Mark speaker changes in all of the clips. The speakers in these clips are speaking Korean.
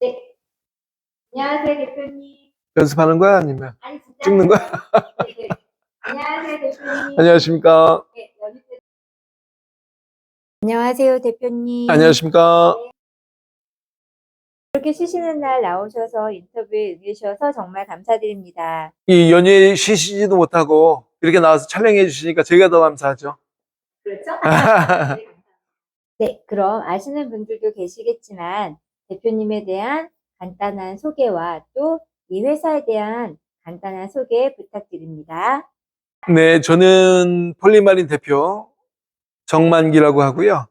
Speaker 1: 네. 안녕하세요, 대표님.
Speaker 2: 연습하는 거야? 아니면
Speaker 1: 아니, 진짜.
Speaker 2: 찍는 거야?
Speaker 1: 네, 네. 안녕하세요, 대표님.
Speaker 2: 안녕하십니까?
Speaker 1: 네, 연습 안녕하세요, 대표님.
Speaker 2: 안녕하십니까?
Speaker 1: 이렇게 쉬시는 날 나오셔서 인터뷰에 응해주셔서 정말 감사드립니다.
Speaker 2: 이 연휴에 쉬시지도 못하고 이렇게 나와서 촬영해 주시니까 저희가 더 감사하죠.
Speaker 1: 그렇죠? 네, 그럼 아시는 분들도 계시겠지만 대표님에 대한 간단한 소개와 또 이 회사에 대한 간단한 소개 부탁드립니다.
Speaker 2: 네, 저는 폴리마린 대표 정만기라고 하고요.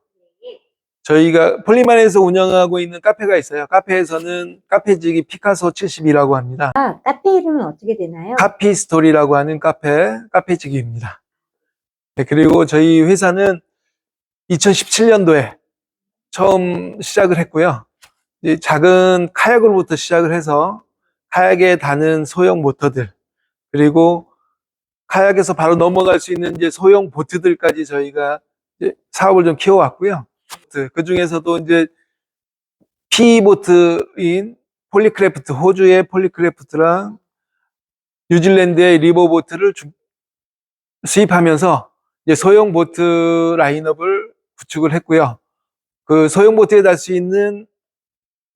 Speaker 2: 저희가 폴리마린에서 운영하고 있는 카페가 있어요. 카페에서는 카페직이 피카소 70이라고 합니다.
Speaker 1: 아, 카페 이름은 어떻게 되나요?
Speaker 2: 카피 스토리라고 하는 카페, 카페직입니다. 네, 그리고 저희 회사는 2017년도에 처음 시작을 했고요. 작은 카약으로부터 시작을 해서 카약에 다는 소형 모터들, 그리고 카약에서 바로 넘어갈 수 있는 이제 소형 보트들까지 저희가 사업을 좀 키워왔고요. 그 중에서도 이제 P보트인 폴리크래프트, 호주의 폴리크래프트랑 뉴질랜드의 리버보트를 주- 수입하면서 소형 보트 라인업을 구축을 했고요. 그 소형 보트에 달 수 있는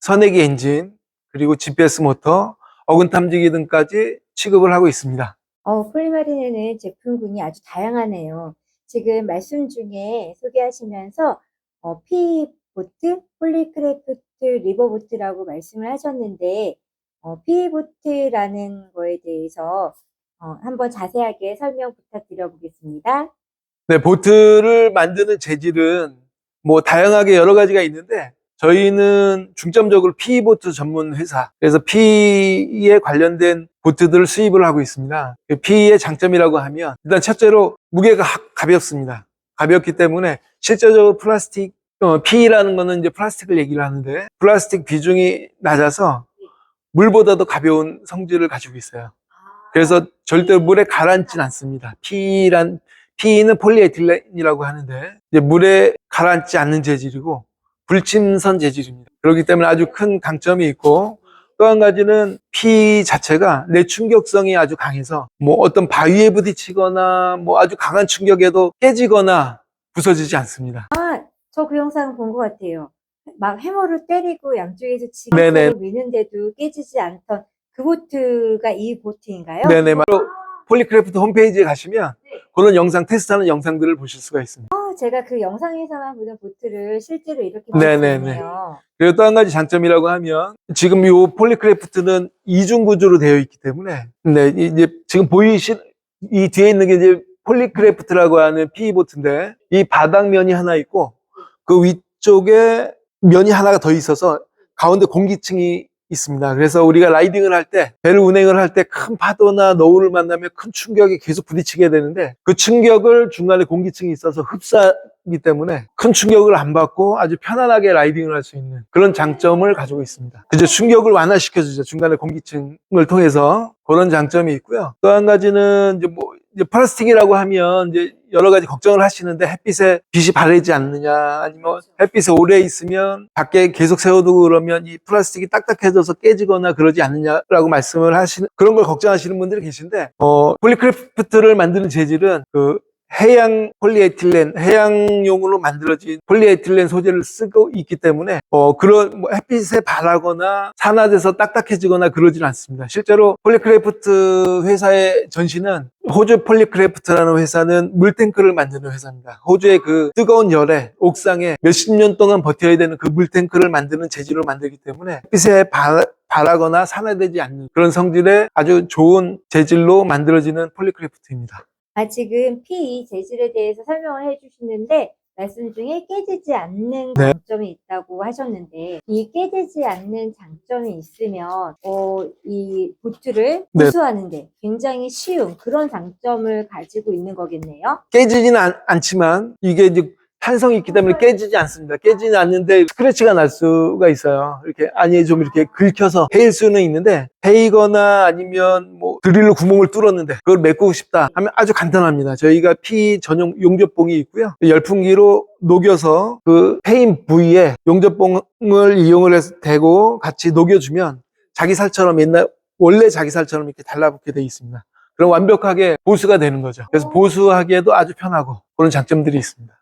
Speaker 2: 선내기 엔진, 그리고 GPS 모터, 어근 탐지기 등까지 취급을 하고 있습니다.
Speaker 1: 어, 폴리마린에는 제품군이 아주 다양하네요. 지금 말씀 중에 소개하시면서 어, P보트, 폴리크래프트, 리버보트라고 말씀을 하셨는데 어, P보트라는 거에 대해서 어, 한번 자세하게 설명 부탁드려 보겠습니다.
Speaker 2: 네, 보트를 만드는 재질은 뭐 다양하게 여러 가지가 있는데 저희는 중점적으로 P보트 전문 회사. 그래서 P에 관련된 보트들을 수입을 하고 있습니다. 그 P의 장점이라고 하면 일단 첫째로 무게가 하- 가볍습니다. 가볍기 때문에 실제적으로 플라스틱 어, P라는 거는 이제 플라스틱을 얘기를 하는데 플라스틱 비중이 낮아서 물보다도 가벼운 성질을 가지고 있어요. 그래서 절대 물에 가라앉진 않습니다. P란 P는 폴리에틸렌이라고 하는데 이제 물에 가라앉지 않는 재질이고 불침선 재질입니다. 그렇기 때문에 아주 큰 강점이 있고 또 한 가지는 P 자체가 내충격성이 아주 강해서 뭐 어떤 바위에 부딪히거나 뭐 아주 강한 충격에도 깨지거나 부서지지 않습니다.
Speaker 1: 저그 영상 본 것 같아요. 막 해머로 때리고 양쪽에서. 지그재그로 미는데도 깨지지 않던 그 보트가 이 보트인가요?
Speaker 2: 네네. 바로 폴리크래프트 홈페이지에 가시면 그런 영상 테스트하는 영상들을 보실 수가 있습니다.
Speaker 1: 어, 제가 그 영상에서만 보던 보트를 실제로 이렇게
Speaker 2: 네네네.
Speaker 1: 보셨네요.
Speaker 2: 그리고 또 한 가지 장점이라고 하면 지금 이 폴리크래프트는 이중 구조로 되어 있기 때문에 네, 이제 지금 보이신 이 뒤에 있는 게 이제 폴리크래프트라고 하는 PE 보트인데 이 바닥면이 하나 있고 그 위쪽에 면이 하나가 더 있어서 가운데 공기층이 있습니다. 그래서 우리가 라이딩을 할 때, 배를 운행을 할 때 큰 파도나 너울을 만나면 큰 충격에 계속 부딪히게 되는데 그 충격을 중간에 공기층이 있어서 흡사하기 때문에 큰 충격을 안 받고 아주 편안하게 라이딩을 할 수 있는 그런 장점을 가지고 있습니다. 이제 충격을 완화시켜 주죠. 중간에 공기층을 통해서 그런 장점이 있고요. 또 한 가지는 이제 뭐 이제 플라스틱이라고 하면 이제 여러 가지 걱정을 하시는데 햇빛에 빛이 바래지 않느냐 아니면 햇빛에 오래 있으면 밖에 계속 세워두고 그러면 이 플라스틱이 딱딱해져서 깨지거나 그러지 않느냐라고 말씀을 하시는 그런 걸 걱정하시는 분들이 계신데 어 폴리크래프트를 만드는 재질은 그 해양 폴리에틸렌, 해양용으로 만들어진 폴리에틸렌 소재를 쓰고 있기 때문에 어 그런 뭐 햇빛에 발하거나 산화돼서 딱딱해지거나 그러진 않습니다. 실제로 폴리크래프트 회사의 전신은 호주 폴리크래프트라는 회사는 물탱크를 만드는 회사입니다. 호주의 그 뜨거운 열에 옥상에 몇십 년 동안 버텨야 되는 그 물탱크를 만드는 재질로 만들기 때문에 햇빛에 발, 발하거나 산화되지 않는 그런 성질의 아주 좋은 재질로 만들어지는 폴리크래프트입니다.
Speaker 1: 아, 지금 P 재질에 대해서 설명을 해주시는데 말씀 중에 깨지지 않는
Speaker 2: 네.
Speaker 1: 장점이 있다고 하셨는데 이 깨지지 않는 장점이 있으면 어, 이 보트를
Speaker 2: 네.
Speaker 1: 구수하는데 굉장히 쉬운 그런 장점을 가지고 있는 거겠네요.
Speaker 2: 깨지지는 않, 않지만 이게 이제 탄성이 있기 때문에 깨지지 않습니다. 깨지는 않는데 스크래치가 날 수가 있어요. 이렇게 아니 좀 이렇게 긁혀서 베일 수는 있는데 베이거나 아니면 뭐 드릴로 구멍을 뚫었는데 그걸 메꾸고 싶다 하면 아주 간단합니다. 저희가 피 전용 용접봉이 있고요. 열풍기로 녹여서 그 페인 부위에 용접봉을 이용을 해서 대고 같이 녹여주면 자기 살처럼 옛날 원래 자기 살처럼 이렇게 달라붙게 돼 있습니다. 그럼 완벽하게 보수가 되는 거죠. 그래서 보수하기에도 아주 편하고 그런 장점들이 있습니다.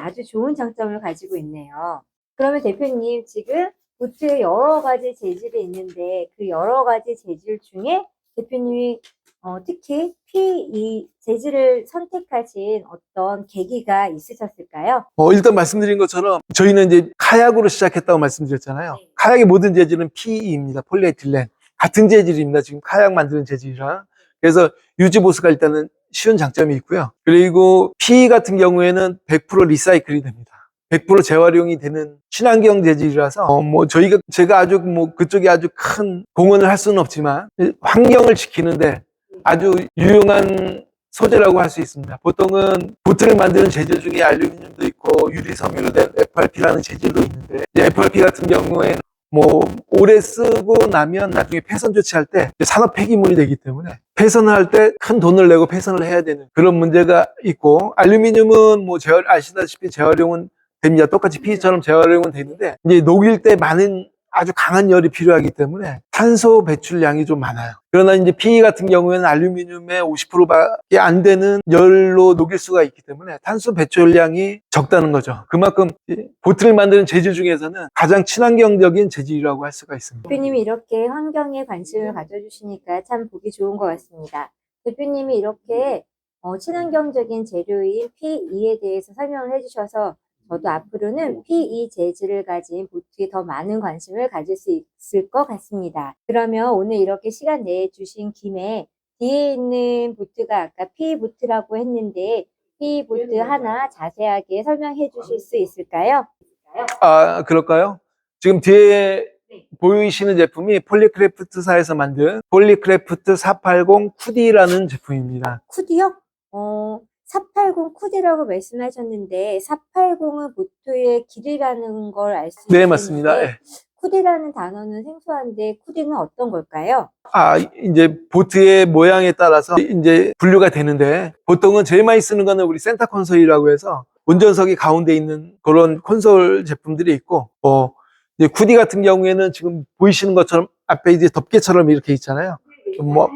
Speaker 1: 아주 좋은 장점을 가지고 있네요. 그러면 대표님 지금 보트에 여러 가지 재질이 있는데 그 여러 가지 재질 중에 대표님이 어, 특히 피이 재질을 선택하신 어떤 계기가 있으셨을까요?
Speaker 2: 어, 일단 말씀드린 것처럼 저희는 이제 카약으로 시작했다고 말씀드렸잖아요.
Speaker 1: 네.
Speaker 2: 카약의 모든 재질은 PE입니다. 폴리에틸렌. 같은 재질입니다. 지금 카약 만드는 재질이랑. 그래서 유지 보수가 일단은 쉬운 장점이 있고요. 그리고 PE 같은 경우에는 100% 리사이클이 됩니다. 100% 재활용이 되는 친환경 재질이라서 어, 뭐 저희가 제가 아주 뭐 그쪽에 아주 큰 공헌을 할 수는 없지만 환경을 지키는데 아주 유용한 소재라고 할 수 있습니다. 보통은 보트를 만드는 재질 중에 알루미늄도 있고 유리 섬유로 된 FRP라는 재질도 있는데 FRP 같은 경우에는 뭐 오래 쓰고 나면 나중에 폐선 조치할 때 산업 폐기물이 되기 때문에 폐선을 할 때 큰 돈을 내고 폐선을 해야 되는 그런 문제가 있고 알루미늄은 뭐 재활 아시다시피 재활용은 됩니다. 똑같이 PE처럼 재활용은 되는데 이제 녹일 때 많은 아주 강한 열이 필요하기 때문에 탄소 배출량이 좀 많아요. 그러나 이제 PE 같은 경우에는 알루미늄의 50%밖에 안 되는 열로 녹일 수가 있기 때문에 탄소 배출량이 적다는 거죠. 그만큼 이 보트를 만드는 재질 중에서는 가장 친환경적인 재질이라고 할 수가 있습니다.
Speaker 1: 대표님이 이렇게 환경에 관심을 가져주시니까 참 보기 좋은 것 같습니다. 대표님이 이렇게 어, 친환경적인 재료인 PE에 대해서 설명을 해주셔서 저도 앞으로는 PE 재질을 가진 보트에 더 많은 관심을 가질 수 있을 것 같습니다. 그러면 오늘 이렇게 시간 내주신 김에 뒤에 있는 보트가 아까 PE 보트라고 했는데 PE 보트 하나 자세하게 설명해 주실 수 있을까요?
Speaker 2: 아, 그럴까요? 지금 뒤에 보이시는 제품이 폴리크래프트사에서 만든 폴리크래프트 480 쿠디라는 제품입니다.
Speaker 1: 쿠디요? 어, 480 쿠디라고 말씀하셨는데 480은 보트의 길이라는 걸 알 수 있는데
Speaker 2: 네, 맞습니다. 예.
Speaker 1: 쿠디라는 단어는 생소한데 쿠디는 어떤 걸까요?
Speaker 2: 아, 이제 보트의 모양에 따라서 이제 분류가 되는데 보통은 제일 많이 쓰는 거는 우리 센터 콘솔이라고 해서 운전석이 가운데 있는 그런 콘솔 제품들이 있고, 어, 이제 쿠디 같은 경우에는 지금 보이시는 것처럼 앞에 이제 덮개처럼 이렇게 있잖아요. 뭐,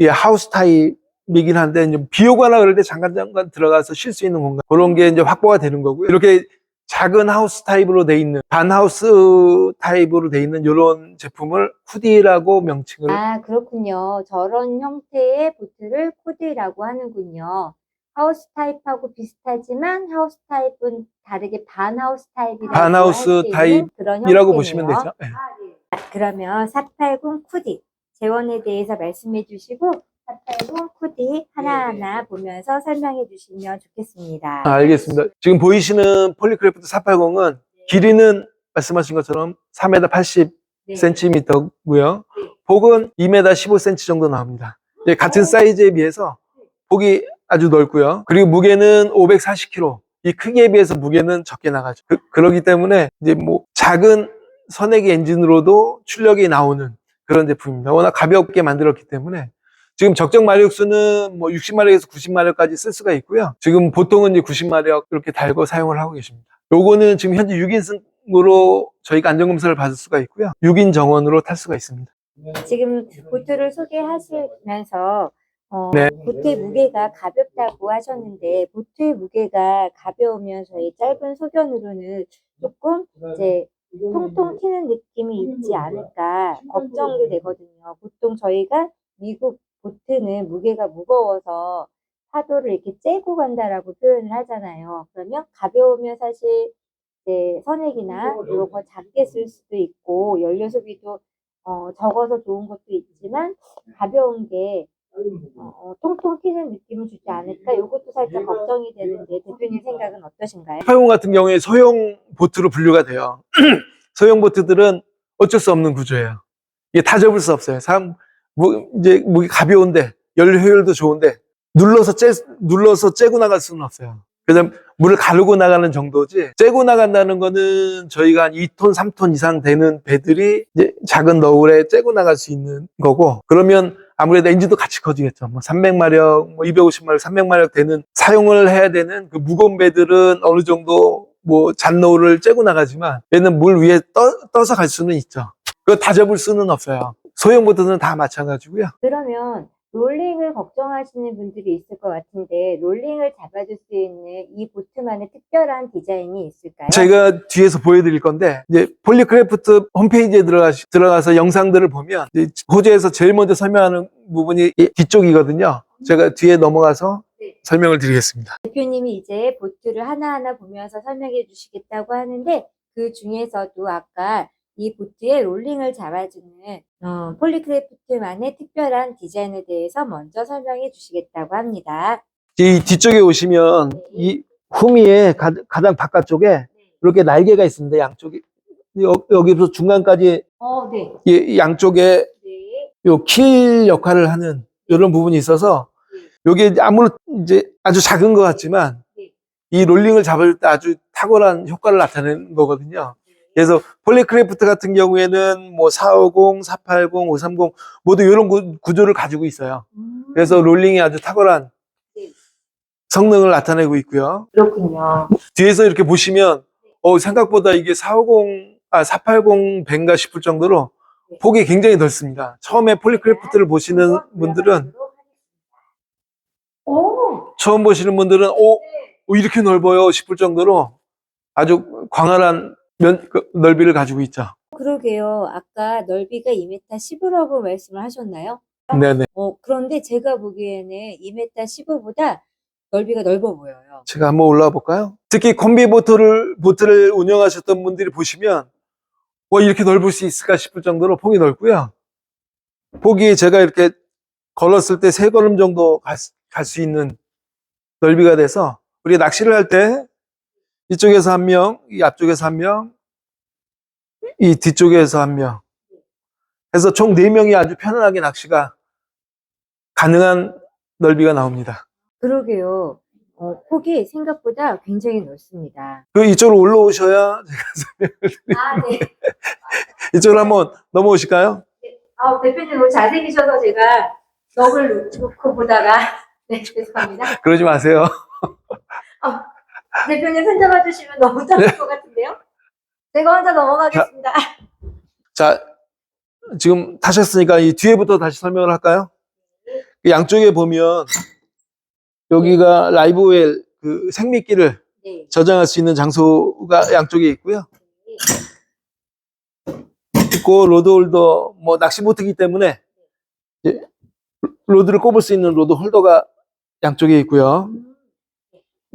Speaker 2: 예, 하우스 타입 이긴 한데, 이제 비 오거나 그럴 때 잠깐 잠깐 들어가서 쉴 수 있는 공간. 그런 게 이제 확보가 되는 거고요. 이렇게 작은 하우스 타입으로 돼 있는, 반하우스 타입으로 돼 있는 이런 제품을 쿠디라고 명칭을
Speaker 1: 아, 그렇군요. 저런 형태의 보트를 쿠디라고 하는군요. 하우스 타입하고 비슷하지만 하우스 타입은 다르게 반하우스 타입이라고
Speaker 2: 반하우스 타입이라고. 보시면 되죠. 예.
Speaker 1: 그러면 480 쿠디 재원에 대해서 말씀해 주시고 480 쿠디 하나하나 보면서 설명해 주시면 좋겠습니다.
Speaker 2: 아, 알겠습니다. 지금 보이시는 폴리크래프트 480은 길이는 말씀하신 것처럼 3m 80cm고요.
Speaker 1: 네.
Speaker 2: 폭은 2m 15cm 정도 나옵니다. 예, 같은 사이즈에 비해서 폭이 아주 넓고요. 그리고 무게는 540kg. 이 크기에 비해서 무게는 적게 나가죠. 그, 러기 때문에 이제 뭐 작은 선액의 엔진으로도 출력이 나오는 그런 제품입니다. 워낙 가볍게 만들었기 때문에 지금 적정 마력수는 뭐 60마력에서 90마력까지 쓸 수가 있고요. 지금 보통은 이제 90마력 이렇게 달고 사용을 하고 계십니다. 요거는 지금 현재 6인승으로 저희가 안전검사를 받을 수가 있고요. 6인 정원으로 탈 수가 있습니다.
Speaker 1: 지금 보트를 소개하시면서 어,
Speaker 2: 네.
Speaker 1: 보트의 무게가 가볍다고 하셨는데 보트의 무게가 가벼우면 저희 짧은 소견으로는 조금 이제 통통 튀는 느낌이 있지 않을까 걱정도 되거든요. 보통 저희가 미국 보트는 무게가 무거워서 파도를 이렇게 째고 간다라고 표현을 하잖아요. 그러면 가벼우면 사실 이제 선액이나 이런 거 작게 쓸 수도 있고 연료 소비도 어, 적어서 좋은 것도 있지만 가벼운 게 어, 통통 튀는 느낌을 주지 않을까? 이것도 살짝 걱정이 되는데 대표님 생각은 어떠신가요?
Speaker 2: 880 같은 경우에 소형 보트로 분류가 돼요. 소형 보트들은 어쩔 수 없는 구조예요. 이게 다 접을 수 없어요. 사람, 뭐, 이제, 무게 가벼운데, 연료 효율도 좋은데, 눌러서 째, 눌러서 째고 나갈 수는 없어요. 그다음 물을 가르고 나가는 정도지 째고 나간다는 거는 저희가 한 2톤, 3톤 이상 되는 배들이 이제 작은 너울에 째고 나갈 수 있는 거고 그러면 아무래도 엔진도 같이 커지겠죠. 뭐 300마력, 뭐 250마력, 300마력 되는 사용을 해야 되는 그 무거운 배들은 어느 정도 뭐 잔노를 째고 나가지만 얘는 물 위에 떠, 떠서 갈 수는 있죠. 그거 다 접을 수는 없어요. 소형 보트는 다 마찬가지고요.
Speaker 1: 그러면 롤링을 걱정하시는 분들이 있을 것 같은데 롤링을 잡아줄 수 있는 이 보트만의 특별한 디자인이 있을까요?
Speaker 2: 제가 뒤에서 보여드릴 건데 이제 폴리크래프트 홈페이지에 들어가 들어가서 영상들을 보면 호주에서 제일 먼저 설명하는 부분이 이 뒤쪽이거든요. 제가 뒤에 넘어가서
Speaker 1: 네.
Speaker 2: 설명을 드리겠습니다.
Speaker 1: 대표님이 이제 보트를 하나하나 보면서 설명해 주시겠다고 하는데 그 중에서도 아까 이 보트에 롤링을 잡아주는 어, 폴리크래프트만의 특별한 디자인에 대해서 먼저 설명해 주시겠다고 합니다.
Speaker 2: 이 뒤쪽에 오시면 이 후미의 가, 장 바깥쪽에 이렇게 날개가 있습니다. 양쪽에 여, 여기서 중간까지
Speaker 1: 어, 네.
Speaker 2: 이 양쪽에
Speaker 1: 네.
Speaker 2: 요킬 역할을 하는 이런 부분이 있어서 요게 아무런 이제 아주 작은 것 같지만
Speaker 1: 네.
Speaker 2: 이 롤링을 잡을 때 아주 탁월한 효과를 나타내는 거거든요. 그래서 폴리크래프트 같은 경우에는 뭐 450, 480, 530 모두 이런 구, 구조를 가지고 있어요.
Speaker 1: 음,
Speaker 2: 그래서 롤링이 아주 탁월한
Speaker 1: 네.
Speaker 2: 성능을 나타내고 있고요.
Speaker 1: 그렇군요.
Speaker 2: 뒤에서 이렇게 보시면 어, 생각보다 이게 450, 아 480 벤가 싶을 정도로
Speaker 1: 네.
Speaker 2: 폭이 굉장히 넓습니다. 처음에 폴리크래프트를 보시는 분들은
Speaker 1: 오,
Speaker 2: 처음 보시는 분들은 오, 오, 이렇게 넓어요 싶을 정도로 아주 광활한 면, 그 넓이를 가지고 있죠.
Speaker 1: 그러게요. 아까 넓이가 2m 10이라고 말씀을 하셨나요?
Speaker 2: 네네.
Speaker 1: 어, 그런데 제가 보기에는 2m 15보다 넓이가 넓어 보여요.
Speaker 2: 제가 한번 올라와 볼까요? 특히 콤비 보트를, 보트를 운영하셨던 분들이 보시면 와, 이렇게 넓을 수 있을까 싶을 정도로 폭이 넓고요. 폭이 제가 이렇게 걸었을 때 세 걸음 정도 갈 수 있는 넓이가 돼서 우리 가 낚시를 할 때 이쪽에서 한 명, 이 앞쪽에서 한 명, 이 뒤쪽에서 한 명. 해서 총 네명이 아주 편안하게 낚시가 가능한 넓이가 나옵니다.
Speaker 1: 그러게요. 어, 폭이 생각보다 굉장히 넓습니다.
Speaker 2: 그 이쪽으로 올라오셔야
Speaker 1: 아, 네.
Speaker 2: 이쪽으로 한번 넘어오실까요?
Speaker 1: 아, 대표님 너무 잘생기셔서 제가 넋을 놓고 보다가 네, 죄송합니다.
Speaker 2: 그러지 마세요.
Speaker 1: 대표님 손 잡아 주시면 너무 좋을 것 같은데요? 제가 혼자 넘어가겠습니다.
Speaker 2: 자, 지금 타셨으니까 이 뒤에부터 다시 설명을 할까요? 그 양쪽에 보면 여기가 라이브웰 그 생미끼를
Speaker 1: 네.
Speaker 2: 저장할 수 있는 장소가 양쪽에 있고요. 있고 로드 홀더 뭐 낚시 보트이기 때문에 이제 로드를 꼽을 수 있는 로드 홀더가 양쪽에 있고요.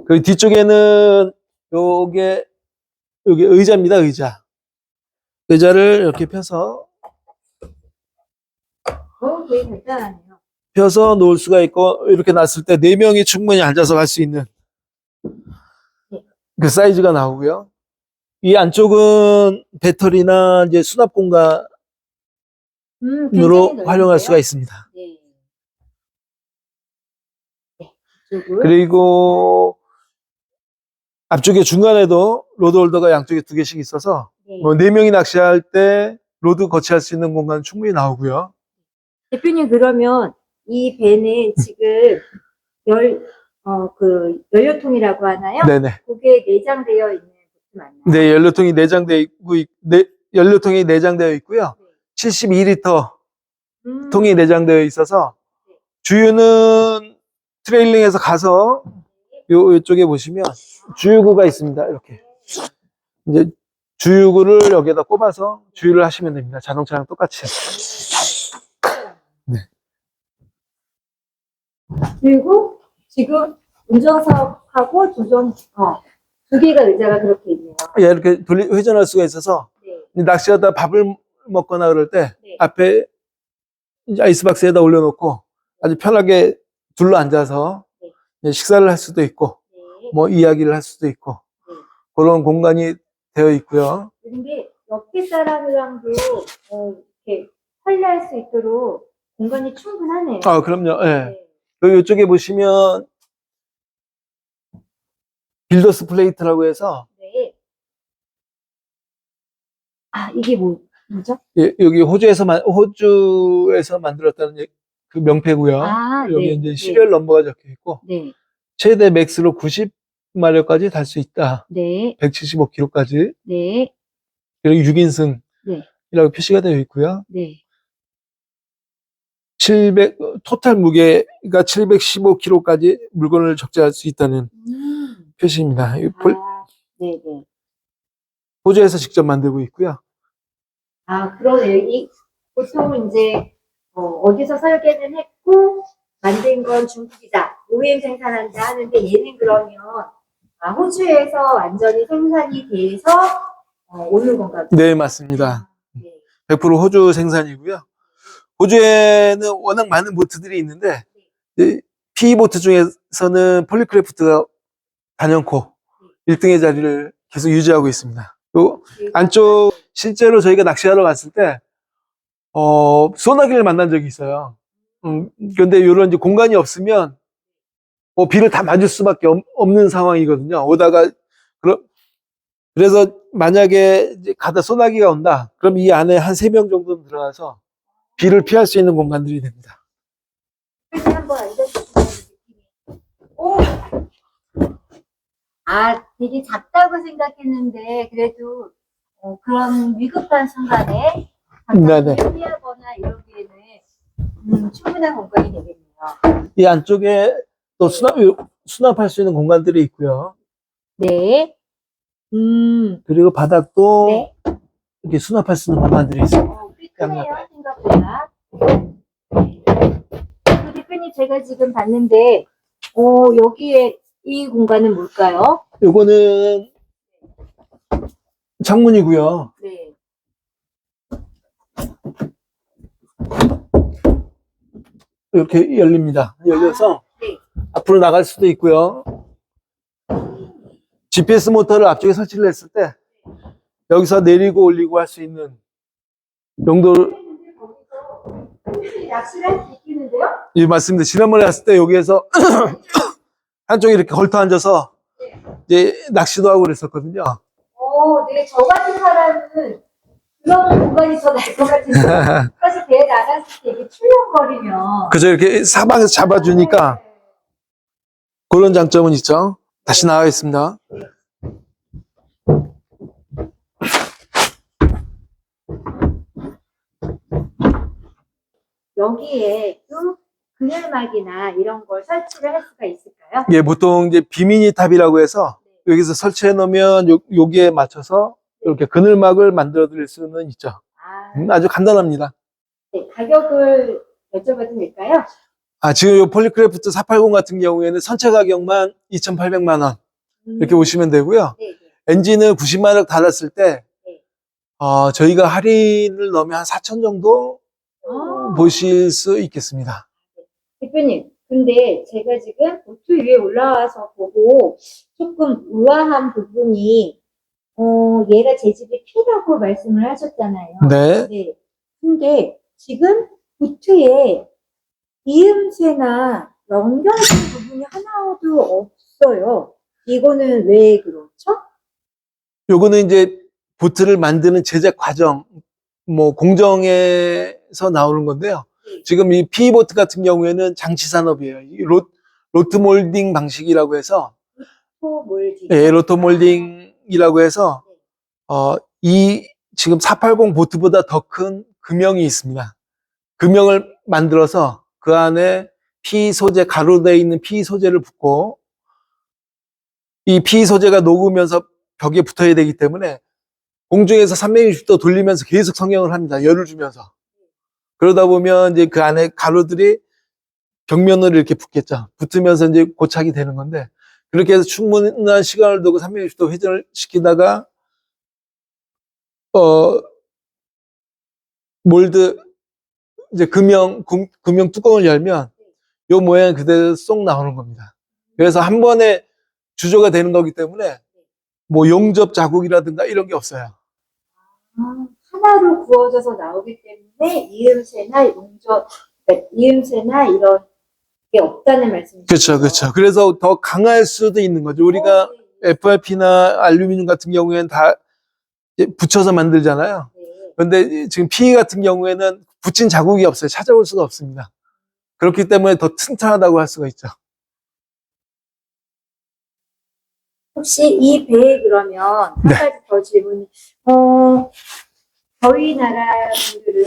Speaker 2: 그 뒤쪽에는 요게 요게 의자입니다, 의자. 의자를 이렇게 펴서
Speaker 1: 어, 되게 간단하네요.
Speaker 2: 펴서 놓을 수가 있고 이렇게 놨을 때 네 명이 충분히 앉아서 갈 수 있는 그 사이즈가 나오고요. 이 안쪽은 배터리나 이제 수납 공간으로
Speaker 1: 음,
Speaker 2: 활용할? 수가 있습니다.
Speaker 1: 네. 네.
Speaker 2: 그리고 앞쪽에 중간에도 로드 홀더가 양쪽에 두 개씩 있어서
Speaker 1: 네.
Speaker 2: 뭐네 명이 낚시할 때 로드 거치할 수 있는 공간 충분히 나오고요.
Speaker 1: 대표님 그러면 이 배는 지금 열, 어, 그 연료통이라고 하나요?
Speaker 2: 네네.
Speaker 1: 그게 내장되어 있는 보트 맞나요?
Speaker 2: 네, 연료통이 내장되어 있고, 네, 연료통이 내장되어 있고요. 72리터
Speaker 1: 음,
Speaker 2: 통이 내장되어 있어서 주유는 트레일링에서 가서 요 이쪽에 보시면 주유구가 있습니다. 이렇게 이제 주유구를 여기에다 꼽아서 주유를 하시면 됩니다. 자동차랑 똑같이.
Speaker 1: 그리고 지금 운전석하고 조정, 어, 두 개가 의자가 그렇게 있네요.
Speaker 2: 예, 이렇게 돌리 회전할 수가 있어서
Speaker 1: 네.
Speaker 2: 낚시하다 밥을 먹거나 그럴 때
Speaker 1: 네.
Speaker 2: 앞에 아이스박스에다 올려놓고 아주 편하게 둘러 앉아서
Speaker 1: 네.
Speaker 2: 식사를 할 수도 있고
Speaker 1: 네.
Speaker 2: 뭐 이야기를 할 수도 있고
Speaker 1: 네.
Speaker 2: 그런 공간이 되어 있고요.
Speaker 1: 근데 옆에 사람이랑도 어, 이렇게 관리할 수 있도록 공간이 충분하네요.
Speaker 2: 아, 그럼요. 예.
Speaker 1: 네.
Speaker 2: 여기 이쪽에 보시면 빌더스 플레이트라고 해서
Speaker 1: 네. 아, 이게 뭐, 뭐죠?
Speaker 2: 예, 여기 호주에서 만 호주에서 만들었다는 예- 그 명패고요.
Speaker 1: 아,
Speaker 2: 여기
Speaker 1: 네.
Speaker 2: 이제 시리얼 넘버가 적혀 있고
Speaker 1: 네.
Speaker 2: 최대 맥스로 90마력까지 달 수 있다.
Speaker 1: 네.
Speaker 2: 175km까지
Speaker 1: 네.
Speaker 2: 그리고 6인승이라고
Speaker 1: 네.
Speaker 2: 표시가 되어 있고요.
Speaker 1: 네.
Speaker 2: 700 어, 토탈 무게가 715kg까지 물건을 적재할 수 있다는
Speaker 1: 음.
Speaker 2: 표시입니다.
Speaker 1: 아, 네 네.
Speaker 2: 호주에서 직접 만들고 있고요.
Speaker 1: 아, 그러네요. 이, 보통 이제, 어, 디서 설계는 했고, 만든 건 중국이다. OEM 생산한다 하는데, 얘는 그러면, 아, 호주에서 완전히 생산이 돼서, 어, 오는 건가 보요
Speaker 2: 네, 맞습니다.
Speaker 1: 네.
Speaker 2: 100% 호주 생산이고요. 호주에는 워낙 많은 보트들이 있는데 이제 PE 보트 중에서는 폴리크래프트가 단연코 1등의 자리를 계속 유지하고 있습니다. 요 안쪽 실제로 저희가 낚시하러 갔을 때 어, 소나기를 만난 적이 있어요. 음, 그런데 이런 이제 공간이 없으면 뭐 비를 다 맞을 수밖에 없, 없는 상황이거든요. 오다가 그러, 그래서 만약에 가다 소나기가 온다. 그럼 이 안에 한 세 명 정도 들어가서 비를 피할 수 있는 공간들이 됩니다.
Speaker 1: 아, 되게 작다고 생각했는데, 그래도, 어, 그런 위급한 순간에,
Speaker 2: 네네.
Speaker 1: 잠깐 피하거나 이러기에는, 음, 충분한 공간이 되겠네요.
Speaker 2: 이 안쪽에 또 수납, 수납할 수 있는 공간들이 있고요.
Speaker 1: 네. 음,
Speaker 2: 그리고 바닥도
Speaker 1: 네.
Speaker 2: 이렇게 수납할 수 있는 공간들이 있어요.
Speaker 1: 어, 꽤 크네요, 생각보다. 그 대표님, 제가 지금 봤는데, 어, 여기에 이 공간은 뭘까요?
Speaker 2: 요거는 창문이고요.
Speaker 1: 네.
Speaker 2: 이렇게 열립니다. 열려서
Speaker 1: 네.
Speaker 2: 앞으로 나갈 수도 있고요. GPS 모터를 앞쪽에 설치를 했을 때 여기서 내리고 올리고 할 수 있는 용도
Speaker 1: 낚시를 할수 있겠는데요?
Speaker 2: 이 맞습니다. 지난번에 왔을 때 여기에서 한쪽에 이렇게 걸터 앉아서 이제 낚시도 하고 그랬었거든요.
Speaker 1: 어, 네, 저 같은 사람은 그런 공간이 더 나을 것 같은데. 사실 배에 나갔을 때 이게 출렁거리면.
Speaker 2: 그저 이렇게 사방에서 잡아주니까 그런 장점은 있죠. 다시 나가겠습니다.
Speaker 1: 여기에 또 그늘막이나 이런 걸 설치를 할 수가 있을까요?
Speaker 2: 예, 보통 이제 비미니 탑이라고 해서 여기서 설치해 놓으면 요, 여기에 맞춰서 이렇게 그늘막을 만들어 드릴 수는 있죠.
Speaker 1: 아,
Speaker 2: 음, 아주 간단합니다.
Speaker 1: 네, 가격을 여쭤봐도 될까요?
Speaker 2: 아, 지금 요 폴리크래프트 480 같은 경우에는 선체 가격만 2,800만 원 이렇게
Speaker 1: 음,
Speaker 2: 보시면 되고요.
Speaker 1: 네, 네.
Speaker 2: 엔진을 90마력 달았을 때
Speaker 1: 네.
Speaker 2: 어, 저희가 할인을 넣으면 한 4천 정도
Speaker 1: 아,
Speaker 2: 보실 수 있겠습니다.
Speaker 1: 대표님, 근데 제가 지금 보트 위에 올라와서 보고 조금 우아한 부분이, 어, 얘가 제 집의 피라고 말씀을 하셨잖아요.
Speaker 2: 네.
Speaker 1: 네. 근데 지금 보트에 이음새나 연결된 부분이 하나도 없어요. 이거는 왜 그렇죠?
Speaker 2: 요거는 이제 보트를 만드는 제작 과정, 뭐 공정에서 나오는 건데요.
Speaker 1: 네.
Speaker 2: 지금 이 피보트 같은 경우에는 장치 산업이에요. 이 로, 로트 몰딩 방식이라고 해서
Speaker 1: 또 뭘지?
Speaker 2: 예, 로트 몰딩 이라고 해서 어, 이 지금 480 보트보다 더 큰 금형이 있습니다. 금형을 만들어서 그 안에 피 소재 가루되어 있는 피 소재를 붓고 이 피 소재가 녹으면서 벽에 붙어야 되기 때문에 공중에서 360도 돌리면서 계속 성형을 합니다. 열을 주면서. 그러다 보면 이제 그 안에 가루들이 벽면으로 이렇게 붙겠죠. 붙으면서 이제 고착이 되는 건데 그렇게 해서 충분한 시간을 두고 360도 회전을 시키다가 어 몰드 이제 금형 금, 금형 뚜껑을 열면 요 모양 그대로 쏙 나오는 겁니다. 그래서 한 번에 주조가 되는 거기 때문에 뭐 용접 자국이라든가 이런 게 없어요.
Speaker 1: 아, 하나로 구워져서 나오기 때문에 이음새나 용접, 그러니까 이음새나 이런 게 없다는 말씀이시죠?
Speaker 2: 그렇죠, 그렇죠. 그래서 더 강할 수도 있는 거죠. 우리가
Speaker 1: 어,
Speaker 2: FRP나 알루미늄 같은 경우에는 다 붙여서 만들잖아요.
Speaker 1: 네.
Speaker 2: 그런데 지금 PE 같은 경우에는 붙인 자국이 없어요. 찾아볼 수가 없습니다. 그렇기 때문에 더 튼튼하다고 할 수가 있죠.
Speaker 1: 혹시 이 배에 그러면 한
Speaker 2: 네.
Speaker 1: 가지 더 질문이 어 저희 나라 분들은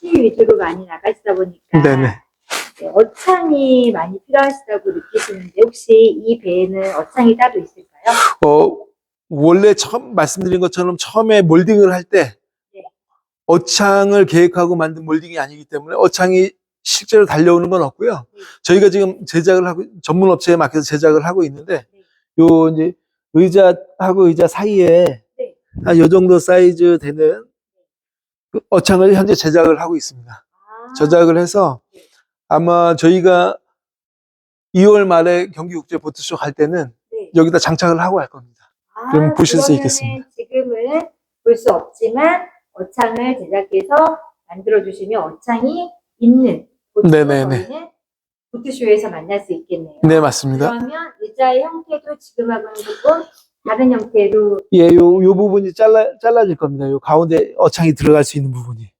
Speaker 1: 시 위주로 많이 나가시다 보니까
Speaker 2: 네네.
Speaker 1: 네, 어창이 많이 필요하시다고 느끼시는데 혹시 이 배에는 어창이 따로 있을까요?
Speaker 2: 어, 원래 처음 말씀드린 것처럼 처음에 몰딩을 할때
Speaker 1: 네.
Speaker 2: 어창을 계획하고 만든 몰딩이 아니기 때문에 어창이 실제로 달려오는 건 없고요.
Speaker 1: 네.
Speaker 2: 저희가 지금 제작을 하고 전문 업체에 맡겨서 제작을 하고 있는데
Speaker 1: 네.
Speaker 2: 요 이제 의자하고 의자 사이에
Speaker 1: 네.
Speaker 2: 한요 정도 사이즈 되는 그 어창을 현재 제작을 하고 있습니다.
Speaker 1: 아,
Speaker 2: 저작을 해서
Speaker 1: 네.
Speaker 2: 아마 저희가 2월 말에 경기 국제 보트쇼 갈 때는
Speaker 1: 네.
Speaker 2: 여기다 장착을 하고 할 겁니다.
Speaker 1: 아,
Speaker 2: 그럼 보실 수 있겠습니다.
Speaker 1: 지금은 볼 수 없지만 어창을 제작해서 만들어 주시면 어창이 있는
Speaker 2: 네네네.
Speaker 1: 보트쇼에서 만날 수 있겠네요.
Speaker 2: 네, 맞습니다.
Speaker 1: 그러면 의자의 형태도 지금하고는 조금 다른 형태로
Speaker 2: 예, 요, 요 부분이 잘라, 잘라질 겁니다. 요 가운데 어창이 들어갈 수 있는 부분이.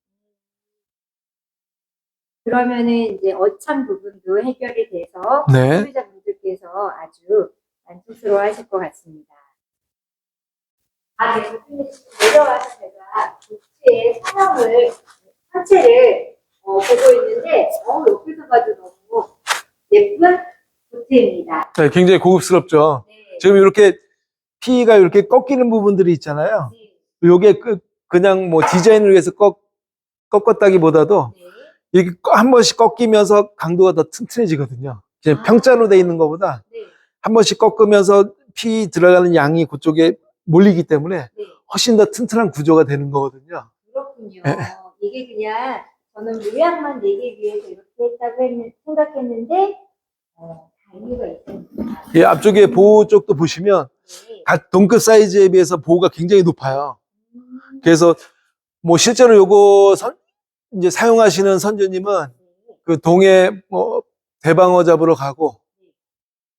Speaker 1: 그러면은 이제 어창 부분도 해결이 돼서
Speaker 2: 네.
Speaker 1: 소비자분들께서 아주 만족스러워 하실 것 같습니다. 아, 네, 교수님 내려와서 제가 부츠의 사람을 전체를 어, 보고 있는데 어, 옆에서 봐도 너무 예쁜 부츠입니다.
Speaker 2: 네, 굉장히 고급스럽죠.
Speaker 1: 네.
Speaker 2: 지금 이렇게 피가 이렇게 꺾이는 부분들이 있잖아요.
Speaker 1: 네.
Speaker 2: 요게 그, 그냥 뭐 디자인을 위해서 꺾, 꺾었다기보다도
Speaker 1: 네.
Speaker 2: 이게 한 번씩 꺾이면서 강도가 더 튼튼해지거든요. 그냥
Speaker 1: 아.
Speaker 2: 평자로 돼 있는 것보다
Speaker 1: 네.
Speaker 2: 한 번씩 꺾으면서 피 들어가는 양이 그쪽에 몰리기 때문에
Speaker 1: 네.
Speaker 2: 훨씬 더 튼튼한 구조가 되는 거거든요.
Speaker 1: 그렇군요.
Speaker 2: 네.
Speaker 1: 이게 그냥 저는 물량만 내기 위해서 이렇게 했다고 했는, 생각했는데 어, 다 이유가 있습니다.
Speaker 2: 예, 앞쪽에 보호 쪽도 보시면
Speaker 1: 네.
Speaker 2: 각 동급 사이즈에 비해서 보호가 굉장히 높아요.
Speaker 1: 음,
Speaker 2: 그래서 뭐 실제로 요거 선, 이제 사용하시는 선주님은
Speaker 1: 네.
Speaker 2: 그 동해 뭐 대방어 잡으러 가고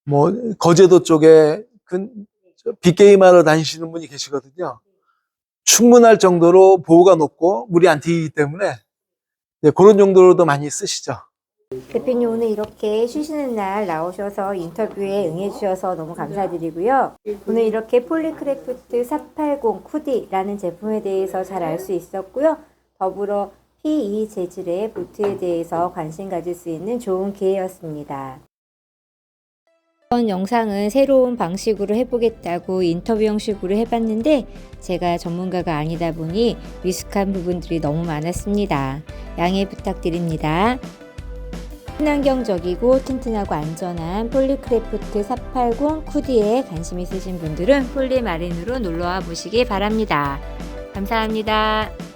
Speaker 2: 뭐 거제도 쪽에 그 빅게임하러 다니시는 분이 계시거든요. 충분할 정도로 보호가 높고 물이 안 튀기 때문에 네, 그런 정도로도 많이 쓰시죠.
Speaker 1: 대표님 오늘 이렇게 쉬시는 날 나오셔서 인터뷰에 응해주셔서 너무 감사드리고요. 오늘 이렇게 폴리크래프트 480 쿠디라는 제품에 대해서 잘 알 수 있었고요. 더불어 PE 재질의 보트에 대해서 관심 가질 수 있는 좋은 기회였습니다. 이번 영상은 새로운 방식으로 해보겠다고 인터뷰 형식으로 해봤는데 제가 전문가가 아니다 보니 미숙한 부분들이 너무 많았습니다. 양해 부탁드립니다. 친환경적이고 튼튼하고 안전한 폴리크래프트 480 쿠디에 관심 있으신 분들은 폴리마린으로 놀러와 보시기 바랍니다. 감사합니다.